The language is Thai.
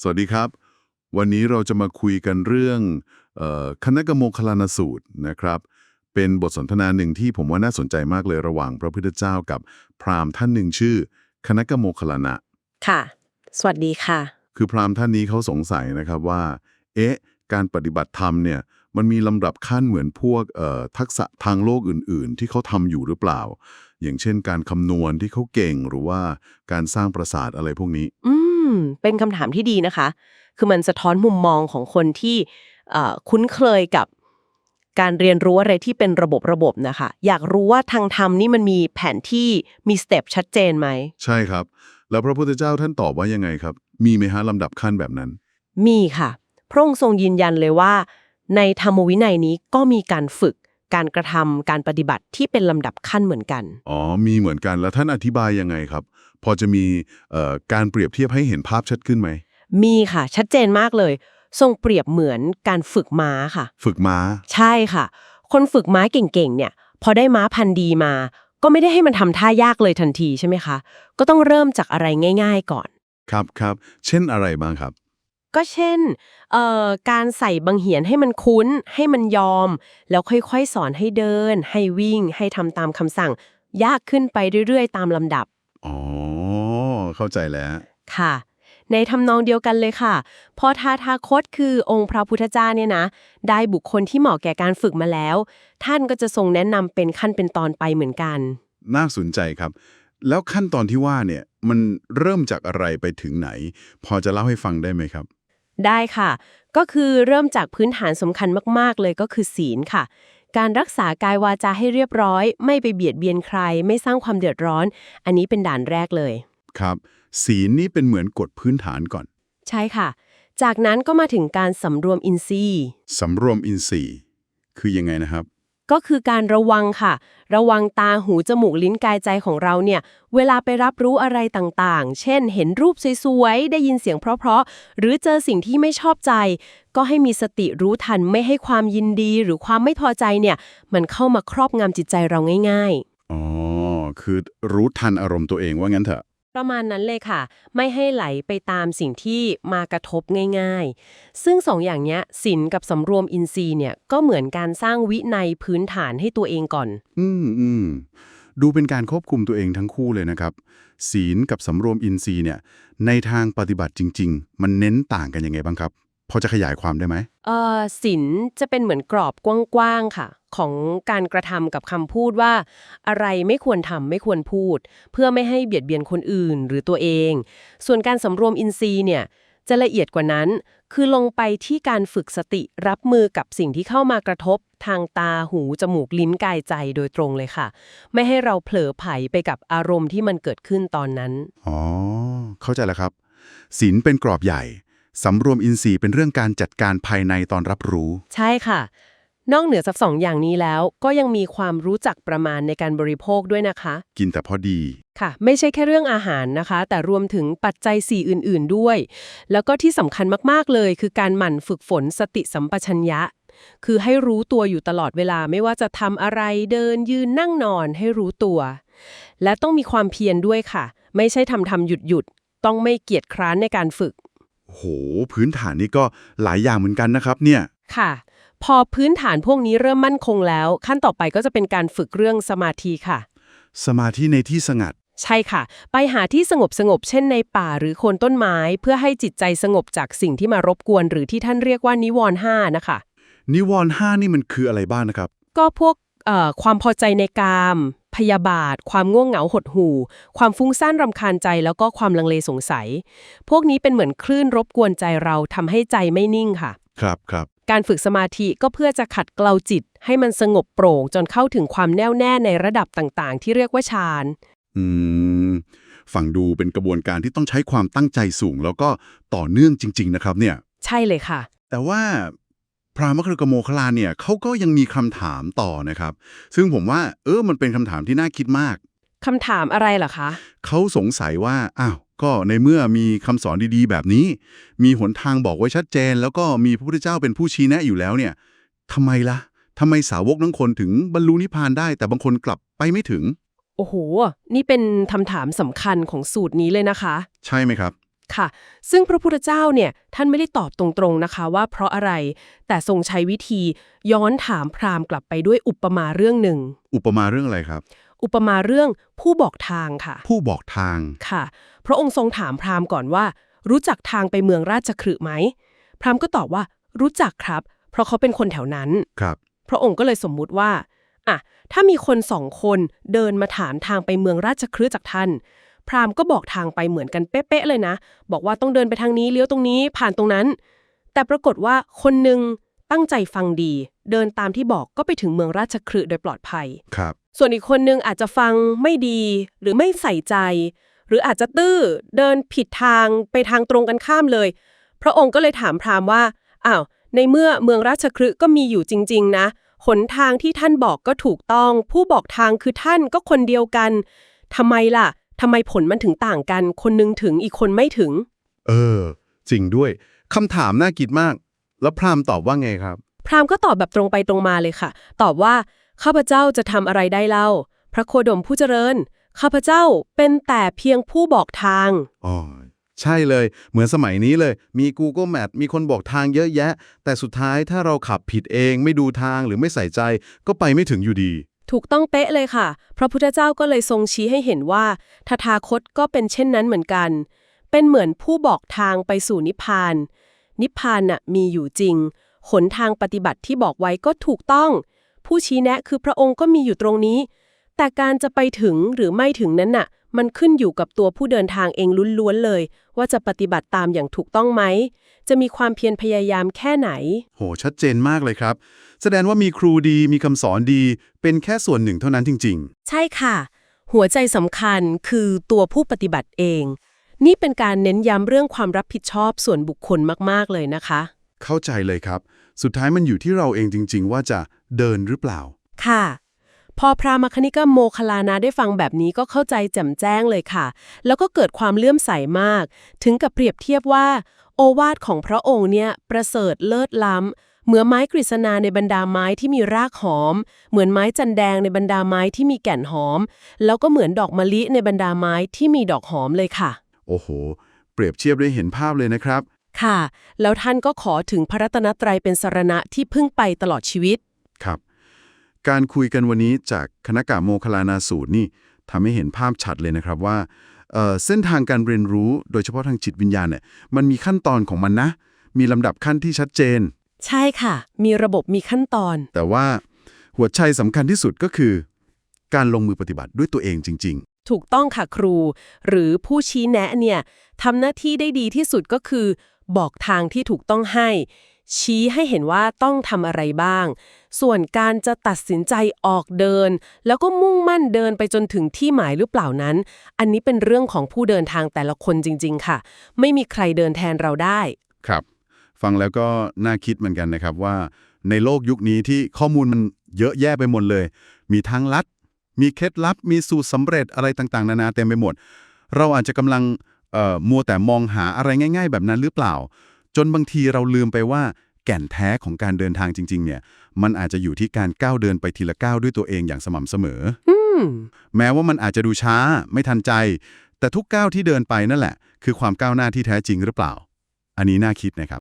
สวัสดีครับ วันนี้เราจะมาคุยกันเรื่องเออคณะกรรมคลานสูตรนะครับ เป็นบทสนทนาหนึ่งที่ผมว่าน่าสนใจมากเลยระหว่างพระพุทธเจ้ากับพราหมณ์ท่านหนึ่งชื่อ คณะกรรมคลานะ ค่ะ สวัสดีค่ะ คือพราหมณ์ท่านนี้เขาสงสัยนะครับว่า เอ๊ะ การปฏิบัติธรรมเนี่ยมันมีลำดับขั้นเหมือนพวกเอ่อทักษะทางโลกอื่น ๆ ที่เขาทำอยู่หรือเปล่า อย่างเช่น การคำนวณที่เขาเก่งหรือว่าการสร้างปราสาทอะไรพวกนี้ อื ม เป็นคำถามที่ดีนะคะ คือมันสะท้อนมุมมองของคนที่เอ่อคุ้นเคยกับการเรียนรู้อะไรที่เป็นระบบระบบนะคะ อยากรู้ว่าทางธรรมนี่มันมีแผนที่มีสเต็ปชัดเจนไหม ใช่ครับ แล้วพระพุทธเจ้าท่านตอบว่ายังไงครับ มีไหมฮะลำดับขั้นแบบนั้น มีค่ะ พระองค์ทรงยืนยันเลยว่า ในธรรมวินัยนี้ก็มีการฝึก การกระทำการปฏิบัติที่เป็นลำดับขั้นเหมือนกัน อ๋อ มีเหมือนกันแล้วท่านอธิบายยังไงครับ พอจะมีเอ่อการเปรียบเทียบให้เห็นภาพชัดขึ้นไหม มีค่ะ ชัดเจนมากเลย ทรงเปรียบเหมือนการฝึกม้าค่ะ ฝึกม้า ใช่ค่ะ คนฝึกม้าเก่งๆ เนี่ย พอได้ม้าพันธุ์ดีมา ก็ไม่ได้ให้มันทำท่ายากเลยทันทีใช่ไหมคะ ก็ต้องเริ่มจากอะไรง่าย ๆ ก่อน ครับครับ เช่นอะไรบ้างครับ ก็เช่นเอ่อการใส่บังเหียนให้มันคุ้น ให้มันยอม แล้วค่อยๆ สอนให้เดิน ให้วิ่ง ให้ทำตามคำสั่ง ยากขึ้นไปเรื่อยๆ ตามลำดับ อ๋อ เข้าใจแล้ว ค่ะ ในทำนองเดียวกันเลยค่ะ พอทาทาคตคือองค์พระพุทธเจ้าเนี่ยนะ ได้บุคคลที่เหมาะแก่การฝึกมาแล้ว ท่านก็จะทรงแนะนำเป็นขั้นเป็นตอนไปเหมือนกัน น่าสนใจครับ แล้วขั้นตอนที่ว่าเนี่ยมันเริ่มจากอะไรไปถึงไหน พอจะเล่าให้ฟังได้ไหมครับ ได้ค่ะ ก็คือเริ่มจากพื้นฐานสำคัญมาก ๆ เลยก็คือศีลค่ะ การรักษากายวาจาให้เรียบร้อย ไม่ไปเบียดเบียนใคร ไม่สร้างความเดือดร้อน อันนี้เป็นด่านแรกเลย ครับ ศีลนี่เป็นเหมือนกฎพื้นฐานก่อน ใช่ค่ะ จากนั้นก็มาถึงการสำรวมอินทรีย์สำรวมอินทรีย์ คือยังไงนะครับ ก็คือการระวังค่ะ ระวังตาหูจมูกลิ้นกายใจของเราเนี่ย เวลาไปรับรู้อะไรต่างๆ เช่น เห็นรูปสวยๆ ได้ยินเสียงเพราะๆ หรือเจอสิ่งที่ไม่ชอบใจ ก็ให้มีสติรู้ทันไม่ให้ความยินดีหรือความไม่พอใจเนี่ย มันเข้ามาครอบงำจิตใจเราง่าย ๆ อ๋อ คือรู้ทันอารมณ์ตัวเองว่างั้นเถอะ ประมาณนั้นเลยค่ะ ไม่ให้ไหลไปตามสิ่งที่มากระทบง่ายๆ ซึ่งสองอย่างเนี้ยศีลกับสำรวมอินทรีย์เนี่ยก็เหมือนการสร้างวินัยพื้นฐานให้ตัวเองก่อน อืมอืมดูเป็นการควบคุมตัวเองทั้งคู่เลยนะครับ ศีลกับสำรวมอินทรีย์เนี่ย ในทางปฏิบัติจริง ๆ มันเน้นต่างกันยังไงบ้างครับ พอจะขยายความได้ไหมเอ่อศีลจะเป็นเหมือนกรอบกว้างๆค่ะ ของการกระทำกับคำพูดว่า อะไรไม่ควรทำไม่ควรพูด เพื่อไม่ให้เบียดเบียนคนอื่นหรือตัวเอง ส่วนการสำรวมอินทรีย์เนี่ยจะละเอียดกว่านั้น คือลงไปที่การฝึกสติรับมือกับสิ่งที่เข้ามากระทบ ทางตาหู จมูกลิ้นกายใจโดยตรงเลยค่ะ ไม่ให้เราเผลอไผลไปกับอารมณ์ที่มันเกิดขึ้นตอนนั้น อ๋อ เข้าใจแล้วครับศีลเป็นกรอบใหญ่สำรวมอินทรีย์เป็นเรื่องการจัดการภายในตอนรับรู้ ใช่ค่ะ นอกเหนือจากสองอย่างนี้แล้ว ก็ยังมีความรู้จักประมาณในการบริโภคด้วยนะคะ กินแต่พอดีค่ะ ไม่ใช่แค่เรื่องอาหารนะคะ แต่รวมถึงปัจจัยสี่อื่น ๆด้วย แล้วก็ที่สำคัญมากๆเลย คือการหมั่นฝึกฝนสติสัมปชัญญะ คือให้รู้ตัวอยู่ตลอดเวลาไม่ว่าจะทำอะไรเดินยืนนั่งนอนให้รู้ตัว และต้องมีความเพียรด้วยค่ะ ไม่ใช่ทำทำหยุดหยุดๆต้องไม่เกียจคร้านในการฝึกโหพื้นฐานนี่ก็หลายอย่างเหมือนกันนะครับเนี่ยค่ะ พอพื้นฐานพวกนี้เริ่มมั่นคงแล้ว ขั้นต่อไปก็จะเป็นการฝึกเรื่องสมาธิค่ะ สมาธิในที่สงัด ใช่ค่ะ ไปหาที่สงบสงบๆเช่นในป่าหรือโคนต้นไม้ เพื่อให้จิตใจสงบจากสิ่งที่มารบกวน หรือที่ท่านเรียกว่านิวรณ์ห้านะคะ นิวรณ์ห้านี่มันคืออะไรบ้างนะครับ ก็พวกเอ่อความพอใจในกาม พยาบาท ความง่วงเหงาหดหู่ ความฟุ้งซ่านรำคาญใจแล้วก็ความลังเลสงสัย พวกนี้เป็นเหมือนคลื่นรบกวนใจเราทำให้ใจไม่นิ่งค่ะ ครับครับ การฝึกสมาธิก็เพื่อจะขัดเกลาจิต ให้มันสงบโปร่งจนเข้าถึงความแน่วแน่ในระดับต่างๆ ที่เรียกว่าฌาน อืม ฟังดูเป็นกระบวนการที่ต้องใช้ความตั้งใจสูง แล้วก็ต่อเนื่องจริง ๆ นะครับเนี่ย ใช่เลยค่ะ แต่ว่าพระมครุกโมคลาเนี่ยเขาก็ยังมีคำถามต่อนะครับ ซึ่งผมว่า เออมันเป็นคำถามที่น่าคิดมาก คำถามอะไรเหรอคะ เขาสงสัยว่า อ้าว ก็ในเมื่อมีคำสอนดีๆ แบบนี้ มีหนทางบอกไว้ชัดเจน แล้วก็มีพระพุทธเจ้าเป็นผู้ชี้แนะอยู่แล้วเนี่ยทำไมล่ะทำไมสาวกทั้งคนถึงบรรลุนิพพานได้ แต่บางคนกลับไปไม่ถึง โอ้โห นี่เป็นคำถามสำคัญของสูตรนี้เลยนะคะ ใช่ไหมครับค่ะ ซึ่งพระพุทธเจ้าเนี่ยท่านไม่ได้ตอบตรงๆนะคะว่าเพราะอะไร แต่ทรงใช้วิธีย้อนถามพราหมณ์กลับไปด้วยอุปมาเรื่องหนึ่ง อุปมาเรื่องอะไรครับ อุปมาเรื่องผู้บอกทางค่ะ ผู้บอกทางค่ะ พระองค์ทรงถามพราหมณ์ก่อนว่า รู้จักทางไปเมืองราชคฤห์ไหม พราหมณ์ก็ตอบว่ารู้จักครับ เพราะเขาเป็นคนแถวนั้น ครับ พระองค์ก็เลยสมมุติว่าอะถ้ามีคนสองคนเดินมาถามทางไปเมืองราชคฤห์จากท่าน พราหมณ์ก็บอกทางไปเหมือนกันเป๊ะๆเลยนะ บอกว่าต้องเดินไปทางนี้เลี้ยวตรงนี้ผ่านตรงนั้น แต่ปรากฏว่าคนหนึ่งตั้งใจฟังดี เดินตามที่บอกก็ไปถึงเมืองราชคฤห์โดยปลอดภัย ครับ ส่วนอีกคนนึงอาจจะฟังไม่ดีหรือไม่ใส่ใจ หรืออาจจะตื้อเดินผิดทางไปทางตรงกันข้ามเลย พระองค์ก็เลยถามพราหมณ์ว่าอ้าวในเมื่อเมืองราชคฤห์ก็มีอยู่จริง ๆ นะหนทางที่ท่านบอกก็ถูกต้อง ผู้บอกทางคือท่านก็คนเดียวกันทำไมล่ะทำไมผลมันถึงต่างกัน คนนึงถึงอีกคนไม่ถึง เออ จริงด้วยคำถามน่าคิดมาก แล้วพราหมณ์ตอบว่าไงครับ พราหมณ์ก็ตอบแบบตรงไปตรงมาเลยค่ะ ตอบว่า ข้าพเจ้าจะทำอะไรได้เล่า พระโคดมผู้เจริญ ข้าพเจ้าเป็นแต่เพียงผู้บอกทาง อ๋อ ใช่เลย เหมือนสมัยนี้เลย มี Google Map มีคนบอกทางเยอะแยะ แต่สุดท้ายถ้าเราขับผิดเองไม่ดูทางหรือไม่ใส่ใจ ก็ไปไม่ถึงอยู่ดี ถูกต้องเป๊ะเลยค่ะ พระพุทธเจ้าก็เลยทรงชี้ให้เห็นว่าทธาคตก็เป็นเช่นนั้นเหมือนกัน เป็นเหมือนผู้บอกทางไปสู่นิพพาน นิพพานน่ะมีอยู่จริง หนทางปฏิบัติที่บอกไว้ก็ถูกต้อง ผู้ชี้แนะคือพระองค์ก็มีอยู่ตรงนี้ แต่การจะไปถึงหรือไม่ถึงนั้นน่ะ มันขึ้นอยู่กับตัวผู้เดินทางเองล้วนๆเลย ว่าจะปฏิบัติตามอย่างถูกต้องไหม จะมีความเพียรพยายามแค่ไหน โห ชัดเจนมากเลยครับ แสดงว่ามีครูดีมีคำสอนดี เป็นแค่ส่วนหนึ่งเท่านั้นจริงใช่ค่ะ หัวใจสำคัญคือตัวผู้ปฏิบัติเอง นี่เป็นการเน้นย้ำเรื่องความรับผิดชอบส่วนบุคคลมากๆเลยนะคะๆเข้าใจเลยครับ สุดท้ายมันอยู่ที่เราเองจริง ๆ ว่าจะ เดินหรือเปล่า ค่ะ พอพระมคณิกาโมคลานาได้ฟังแบบนี้ก็เข้าใจแจ่มแจ้งเลยค่ะ แล้วก็เกิดความเลื่อมใสมาก ถึงกับเปรียบเทียบว่า โอวาทของพระองค์เนี่ยประเสริฐเลิศล้ำเหมือนไม้กฤษณาในบรรดาไม้ที่มีรากหอม เหมือนไม้จันแดงในบรรดาไม้ที่มีแก่นหอม แล้วก็เหมือนดอกมะลิในบรรดาไม้ที่มีดอกหอมเลยค่ะ โอ้โห เปรียบเทียบได้เห็นภาพเลยนะครับ ค่ะ แล้วท่านก็ขอถึงพระรัตนตรัยเป็นสรณะที่พึ่งไปตลอดชีวิต ครับ การคุยกันวันนี้จากคณะกะโมคลานาสูตรนี่ทำให้เห็นภาพชัดเลยนะครับว่าเอ่อเส้นทางการเรียนรู้โดยเฉพาะทางจิตวิญญาณเนี่ยมันมีขั้นตอนของมันนะ มีลำดับขั้นที่ชัดเจน ใช่ค่ะ มีระบบมีขั้นตอน แต่ว่าหัวใจสำคัญที่สุดก็คือ การลงมือปฏิบัติด้วยตัวเองจริงถูกต้องค่ะครู หรือผู้ชี้แนะเนี่ยทำหน้าที่ได้ดีที่สุดก็คือ บอกทางที่ถูกต้องให้ ชี้ให้เห็นว่าต้องทำอะไรบ้าง ส่วนการจะตัดสินใจออกเดิน แล้วก็มุ่งมั่นเดินไปจนถึงที่หมายหรือเปล่านั้น อันนี้เป็นเรื่องของผู้เดินทางแต่ละคนจริง ๆ ค่ะ ไม่มีใครเดินแทนเราได้ ครับ ฟังแล้วก็น่าคิดเหมือนกันนะครับว่า ในโลกยุคนี้ที่ข้อมูลมันเยอะแยะไปหมดเลย มีทางลัด มีเคล็ดลับ มีสูตรสำเร็จอะไรต่างๆ นานาเต็มไปหมด เราอาจจะกำลังเอ่อมัวแต่มองหาอะไรง่าย ๆ แบบนั้นหรือเปล่า จนบางทีเราลืมไปว่าแก่นแท้ของการเดินทางจริง ๆ เนี่ย มันอาจจะอยู่ที่การก้าวเดินไปทีละก้าวด้วยตัวเองอย่างสม่ำเสมออืมแม้ว่ามันอาจจะดูช้าไม่ทันใจ แต่ทุกก้าวที่เดินไปนั่นแหละ คือความก้าวหน้าที่แท้จริงหรือเปล่า อันนี้น่าคิดนะครับ